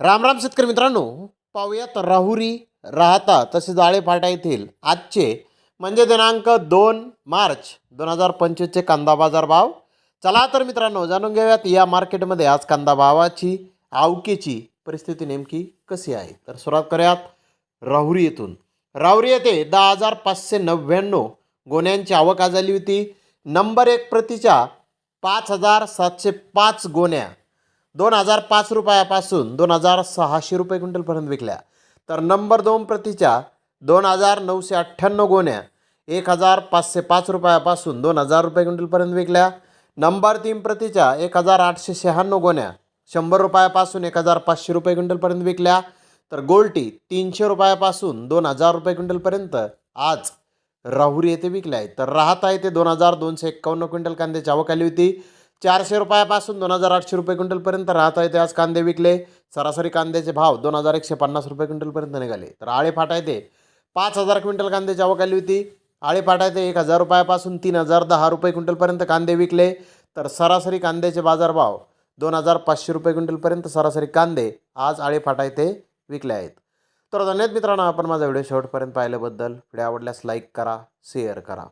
राम राम शेतकरी मित्रांनो पाहूयात राहुरी राहता तसेच आळेफाटा येथील आजचे म्हणजे दिनांक दोन मार्च दोन हजार पंचवीसचे कांदा बाजार भाव. चला तर मित्रांनो जाणून घेऊयात या मार्केटमध्ये आज कांदा भावाची आवकेची परिस्थिती नेमकी कशी आहे? तर सुरुवात करूयात राहुरी येथून. राहुरी येथे दहा हजार पाचशे नव्याण्णव गोण्यांची आवक आज झाली होती. नंबर एक प्रतीच्या पाच हजार सातशे पाच गोण्या दोन हजार पाच रुपयापासून दोन हजार सहाशे रुपये क्विंटलपर्यंत विकल्या. तर नंबर दोन प्रतीच्या दोन हजार नऊशे अठ्ठ्याण्णव गोण्या एक हजार पाचशे पाच रुपयापासून दोन हजार रुपये क्विंटलपर्यंत विकल्या. नंबर तीन प्रतीच्या एक हजार आठशे शहाण्णव गोण्या शंभर रुपयापासून एक हजार पाचशे रुपये क्विंटलपर्यंत विकल्या. तर गोल्टी तीनशे रुपयापासून दोन हजार रुपये क्विंटलपर्यंत आज राहुरी येथे विकल्या आहेत. तर राहता येथे दोन हजार दोनशे एक्कावन्न क्विंटल कांद्याची आवक आली होती. चारशे रुपयापासून दोन हजार आठशे रुपये क्विंटलपर्यंत राहत आहे ते आज कांदे विकले. सरासरी कांद्याचे भाव दोन हजार एकशे पन्नास रुपये क्विंटलपर्यंत निघाले. तर आळेफाटा येथे पाच हजार क्विंटल कांद्याची आवक आली होती. आळेफाटा येथे एक हजार रुपयापासून तीन हजार दहा रुपये क्विंटलपर्यंत कांदे विकले. तर सरासरी कांद्याचे बाजारभाव दोन हजार पाचशे रुपये क्विंटलपर्यंत सरासरी कांदे आज आळेफाटा येथे विकले आहेत. तर धन्यवाद मित्रांनो. आपण माझा व्हिडिओ शेवटपर्यंत पाहिल्याबद्दल. व्हिडिओ आवडल्यास लाईक करा शेअर करा.